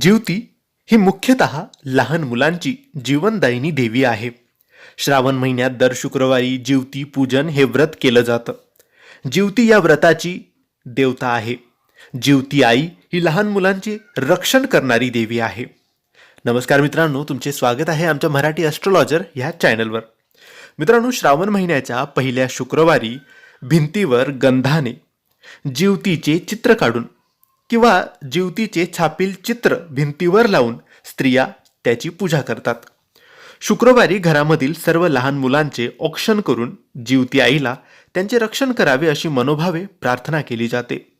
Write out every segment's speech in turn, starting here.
ज्योती ही मुख्यतः लहान मुलांची जीवनदायिनी देवी आहे. श्रावण महिन्यात दर शुक्रवारी जीवती पूजन हे व्रत केलं जातं. जीवती या व्रताची देवता आहे. जीवती आई ही लहान मुलांचे रक्षण करणारी देवी आहे. नमस्कार मित्रांनो तुमचे स्वागत आहे आमच्या मराठी ॲस्ट्रॉलॉजर ह्या चॅनलवर मित्रांनो श्रावण महिन्याच्या पहिल्या शुक्रवारी भिंतीवर गंधाने जीवतीचे चित्र काढून किंवा जीवतीचे छापील चित्र भिंतीवर लावून स्त्रिया त्याची पूजा करतात. शुक्रवारी घरामधील सर्व लहान मुलांचे औक्षण करून जीवती आईला त्यांचे रक्षण करावे अशी मनोभावे प्रार्थना केली जाते.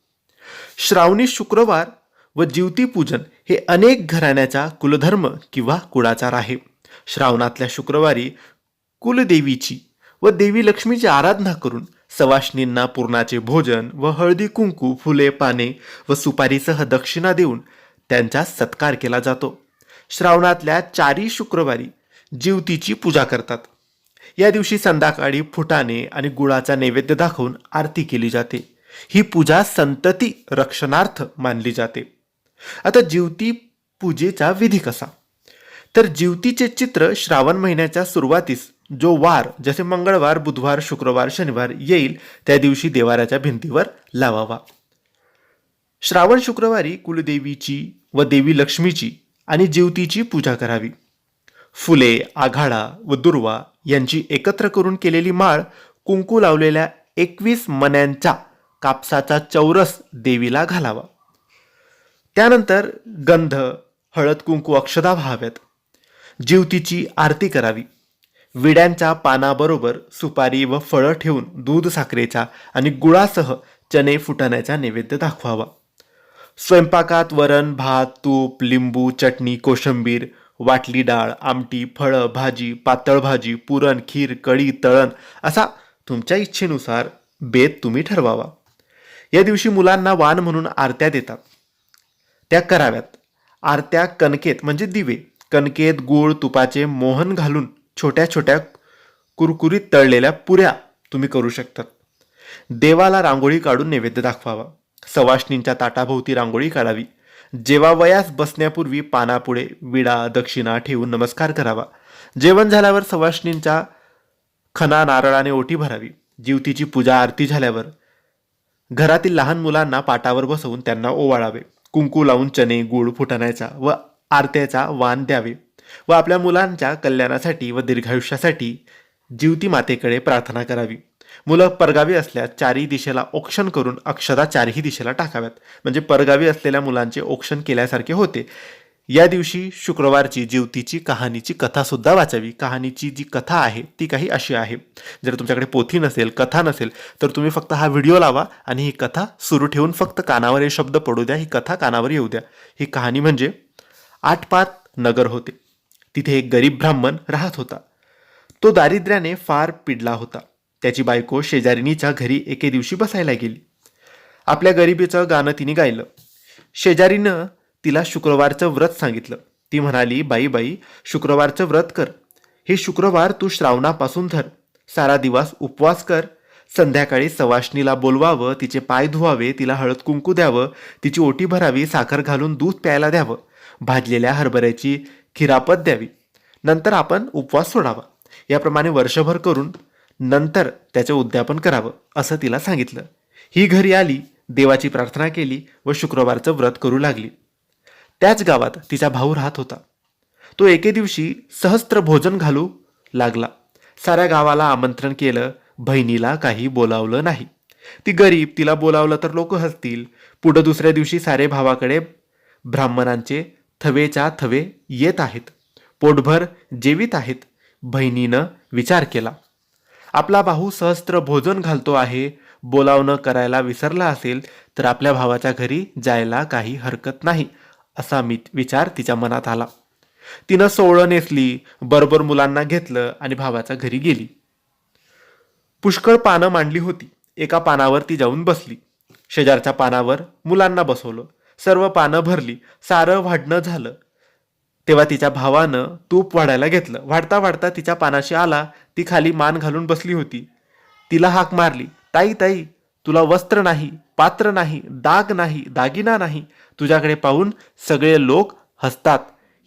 श्रावणी शुक्रवार व जीवती पूजन हे अनेक घराण्याचा कुलधर्म किंवा कुळाचार आहे. श्रावणातल्या शुक्रवारी कुलदेवीची व देवी लक्ष्मीची आराधना करून सवाष्णींना पूर्णाचे भोजन व हळदी कुंकू फुले पाने व सुपारीसह दक्षिणा देऊन त्यांचा सत्कार केला जातो. श्रावणातल्या चारी शुक्रवारी जीवतीची पूजा करतात. या दिवशी संध्याकाळी फुटाणे आणि गुळाचा नैवेद्य दाखवून आरती केली जाते. ही पूजा संतती रक्षणार्थ मानली जाते. आता जीवती पूजेचा विधी कसा? तर जीवतीचे चित्र श्रावण महिन्याच्या सुरुवातीस जो वार जसे मंगळवार बुधवार शुक्रवार शनिवार येईल त्या दिवशी देवाऱ्याच्या भिंतीवर लावावा. श्रावण शुक्रवारी कुलदेवीची व देवी लक्ष्मीची आणि जीवतीची पूजा करावी. फुले आघाडा व दुर्वा यांची एकत्र करून केलेली माळ कुंकू लावलेल्या एकवीस मण्यांच्या कापसाचा चौरस देवीला घालावा. त्यानंतर गंध हळद कुंकू अक्षदा व्हाव्यात. जीवतीची आरती करावी. विड्यांच्या पानाबरोबर सुपारी व फळं ठेवून दूध साखरेचा आणि गुळासह चणे फुटाण्याचा नैवेद्य दाखवावा. स्वयंपाकात वरण भात तूप लिंबू चटणी कोशंबीर वाटली डाळ आमटी फळं भाजी पातळ भाजी पुरण खीर कढी तळण असा तुमच्या इच्छेनुसार बेत तुम्ही ठरवावा. या दिवशी मुलांना वाण म्हणून आरत्या देतात. त्या कराव्यात. आरत्या कणकेत म्हणजे दिवे कणकेत गूळ तुपाचे मोहन घालून छोट्या छोट्या कुरकुरीत तळलेल्या पुऱ्या तुम्ही करू शकतात. देवाला रांगोळी काढून नैवेद्य दाखवावा. सवाष्णींच्या ताटाभोवती रांगोळी काढावी. जेव्हा वयास बसण्यापूर्वी पानापुढे विडा दक्षिणा ठेवून नमस्कार करावा. जेवण झाल्यावर सवाष्णींच्या खना नारळाने ओटी भरावी. जीवतीची पूजा आरती झाल्यावर घरातील लहान मुलांना पाटावर बसवून त्यांना ओवाळावे. कुंकू लावून चणे गुळ फुटाण्याचा व आरत्याचा वाण द्यावे. व आपल्या मुलांच्या कल्याणासाठी व दीर्घायुष्यासाठी जीवती मातेकडे प्रार्थना करावी. मुलं परगावी असल्यास चारही दिशेला औक्षण करून अक्षदा चारही दिशेला टाकाव्यात. म्हणजे परगावी असलेल्या मुलांचे औक्षण केल्यासारखे होते. या दिवशी शुक्रवारची जीवतीची कहाणीची कथा सुद्धा वाचावी. कहाणीची जी कथा आहे ती काही अशी आहे. जर तुमच्याकडे पोथी नसेल कथा नसेल तर तुम्ही फक्त हा व्हिडिओ लावा आणि ही कथा सुरू ठेवून फक्त कानावर हे शब्द पडू द्या. ही कथा कानावर येऊ द्या. ही कहाणी म्हणजे आठपात नगर होते. तिथे एक गरीब ब्राह्मण राहत होता. तो दारिद्र्याने फार पिडला होता. त्याची बायको शेजारिणीच्या घरी एके दिवशी बसायला गेली. आपल्या गरिबीचं गाणं तिने गायलं. शेजारीनं तिला शुक्रवारचं व्रत सांगितलं. ती म्हणाली बाई बाई शुक्रवारचं व्रत कर. हे शुक्रवार तू श्रावणापासून धर. सारा दिवस उपवास कर. संध्याकाळी सवाष्णीला बोलवावं तिचे पाय धुवावे तिला हळद कुंकू द्यावं तिची ओटी भरावी साखर घालून दूध प्यायला द्यावं. भाजलेल्या हरभऱ्याची खिरापत द्यावी. नंतर आपण उपवास सोडावा. याप्रमाणे वर्षभर करून नंतर त्याचे उद्यापन करावं असं तिला सांगितलं. ही घरी आली देवाची प्रार्थना केली व शुक्रवारचं व्रत करू लागली. त्याच गावात तिचा भाऊ राहत होता. तो एके दिवशी सहस्त्र भोजन घालू लागला. साऱ्या गावाला आमंत्रण केलं बहिणीला काही बोलावलं नाही. ती गरीब तिला बोलावलं तर लोक हसतील. पुढं दुसऱ्या दिवशी सारे भावाकडे ब्राह्मणांचे थवेच्या थवे येत आहेत. पोटभर जेवित आहेत. बहिणीनं विचार केला. आपला भाऊ सहस्त्र भोजन घालतो आहे. बोलावणं करायला विसरला असेल तर आपल्या भावाच्या घरी जायला काही हरकत नाही असा मी विचार तिच्या मनात आला. तिनं सोवळं नेसली बरोबर मुलांना घेतलं आणि भावाच्या घरी गेली. पुष्कळ पानं मांडली होती. एका पानावर ती जाऊन बसली. शेजारच्या पानावर मुलांना बसवलं. सर्व पानं भरली सारं वाढणं झालं. तेव्हा तिच्या भावानं तूप वाढायला घेतलं. वाढता वाढता तिच्या पानाशी आला ती खाली मान घालून बसली होती. तिला हाक मारली ताई ताई तुला वस्त्र नाही पात्र नाही दाग नाही दागिना नाही तुझ्याकडे पाहून सगळे लोक हसतात.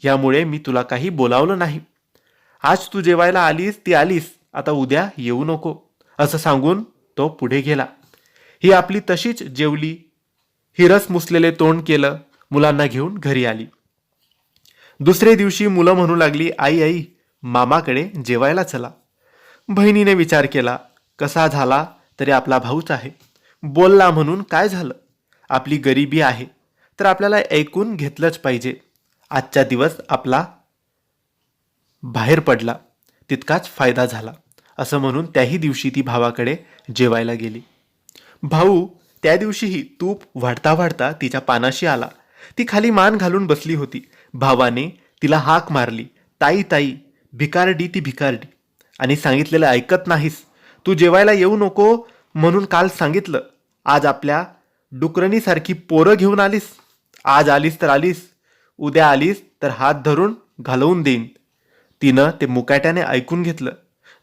यामुळे मी तुला काही बोलावलं नाही. आज तू जेवायला आलीस ती आलीस. आता उद्या येऊ नको. असं सांगून तो पुढे गेला. ही आपली तशीच जेवली हिरस मुसलेले तोंड केलं मुलांना घेऊन घरी आली. दुसरे दिवशी मुलं म्हणू लागली आई आई मामाकडे जेवायला चला. बहिणीने विचार केला कसा झाला तरी आपला भाऊच आहे. बोलला म्हणून काय झालं? आपली गरिबी आहे तर आपल्याला ऐकून घेतलंच पाहिजे. आजचा दिवस आपला बाहेर पडला तितकाच फायदा झाला. असं म्हणून त्याही दिवशी ती भावाकडे जेवायला गेली. भाऊ त्या दिवशीही तूप वाढता वाढता तिच्या पानाशी आला. ती खाली मान घालून बसली होती. भावाने तिला हाक मारली. ताई ताई भिकारडी ती भिकारडी. आणि सांगितलेलं ऐकत नाहीस. तू जेवायला येऊ नको म्हणून काल सांगितलं. आज आपल्या डुकरणीसारखी पोरं घेऊन आलीस. आज आलीस तर आलीस. उद्या आलीस तर हात धरून घालवून देईन. तिनं ते मुकाट्याने ऐकून घेतलं.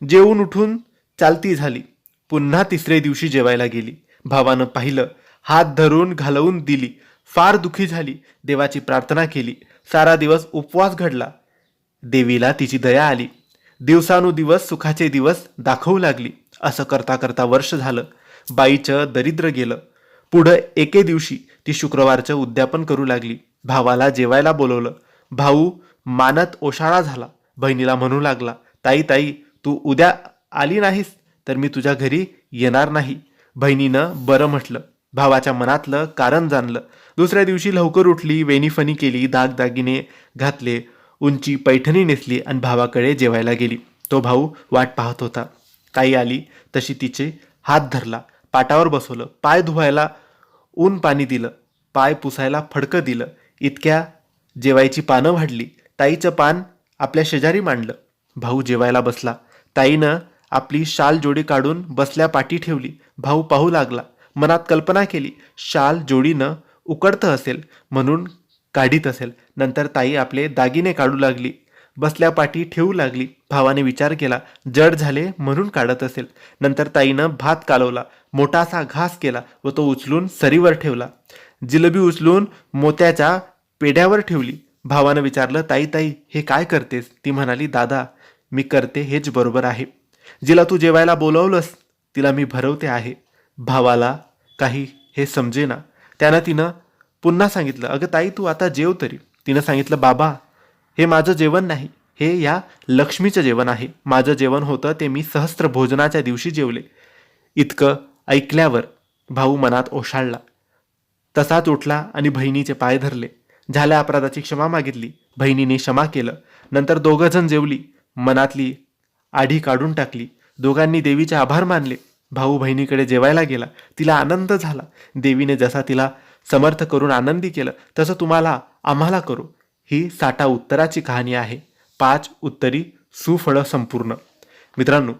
जेवून उठून चालती झाली. पुन्हा तिसरे दिवशी जेवायला गेली. भावानं पाहिलं हात धरून घालवून दिली. फार दुखी झाली. देवाची प्रार्थना केली. सारा दिवस उपवास घडला. देवीला तिची दया आली. दिवसानुदिवस सुखाचे दिवस दाखवू लागली. असं करता करता वर्ष झालं. बाईचं दरिद्र गेलं. पुढं एके दिवशी ती शुक्रवारचं उद्यापन करू लागली. भावाला जेवायला बोलवलं. भाऊ मानत ओशाळा झाला. बहिणीला म्हणू लागला ताई ताई तू उद्या आली नाहीस तर मी तुझ्या घरी येणार नाही. बहिणीनं बरं म्हटलं. भावाच्या मनातलं कारण जाणलं. दुसऱ्या दिवशी लवकर उठली वेणीफणी केली दागदागिने घातले उंची पैठणी नेसली आणि भावाकडे जेवायला गेली. तो भाऊ वाट पाहत होता. काही आली तशी तिचे हात धरला. पाटावर बसवलं. पाय धुवायला ऊन पाणी दिलं. पाय पुसायला फडकं दिलं. इतक्या जेवायची पानं वाढली. ताईचं पान आपल्या शेजारी मांडलं. भाऊ जेवायला बसला. ताईनं आपली शाल जोडी काढून बसल्या पाठी ठेवली. भाऊ पाहू लागला. मनात कल्पना केली शाल जोडीनं उकडतं असेल म्हणून काढीत असेल. नंतर ताई आपले दागिने काढू लागली. बसल्या पाठी ठेवू लागली. भावाने विचार केला जड झाले म्हणून काढत असेल. नंतर ताईनं भात कालवला मोठासा घास केला व तो उचलून सरीवर ठेवला. जिलबी उचलून मोत्याच्या पेढ्यावर ठेवली. भावानं विचारलं ताई ताई हे काय करतेस? ती म्हणाली दादा मी करते हेच बरोबर आहे. जिला तू जेवायला बोलवलंस तिला मी भरवते आहे. भावाला काही हे समजेना. त्यानं तिनं पुन्हा सांगितलं अगं ताई तू आता जेव तरी. तिनं सांगितलं बाबा हे माझं जेवण नाही. हे या लक्ष्मीचं जेवण आहे. माझं जेवण होतं ते मी सहस्त्र भोजनाच्या दिवशी जेवले. इतकं ऐकल्यावर भाऊ मनात ओशाळला. तसाच उठला आणि बहिणीचे पाय धरले. झाल्या अपराधाची क्षमा मागितली. बहिणीने क्षमा केलं. नंतर दोघंजण जेवली. मनातली आढी काढून टाकली. दोघांनी देवीचे आभार मानले. भाऊ बहिणीकडे जेवायला गेला. तिला आनंद झाला. देवीने जसा तिला समर्थ करून आनंदी केलं तसं तुम्हाला आम्हाला करू. ही साठा उत्तराची कहाणी आहे. पाच उत्तरी सुफळ संपूर्ण. मित्रांनो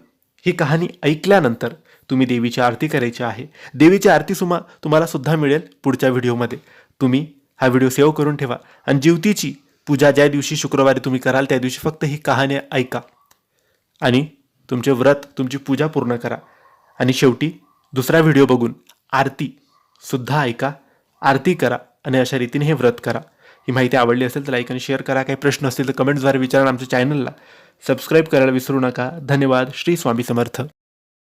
ही कहाणी ऐकल्यानंतर तुम्ही देवीची आरती करायची आहे. देवीची आरती सुमा तुम्हाला सुद्धा मिळेल पुढच्या व्हिडिओमध्ये. तुम्ही हा व्हिडिओ सेव्ह करून ठेवा. आणि जीवतीची पूजा ज्या दिवशी शुक्रवारी तुम्ही कराल त्या दिवशी फक्त ही कहाणी ऐका. आणि तुमचे व्रत तुमची पूजा पूर्ण करा. आणि शेवटी दुसरा व्हिडिओ बघून आरती सुद्धा ऐका आरती करा आणि अशा रीतीने हे व्रत करा. ही माहिती आवडली असेल तर लाईक आणि शेअर करा. काही प्रश्न असतील तर कमेंट्सद्वारे विचारा आमच्या चॅनलला सबस्क्राईब करायला विसरू नका. धन्यवाद. श्री स्वामी समर्थ.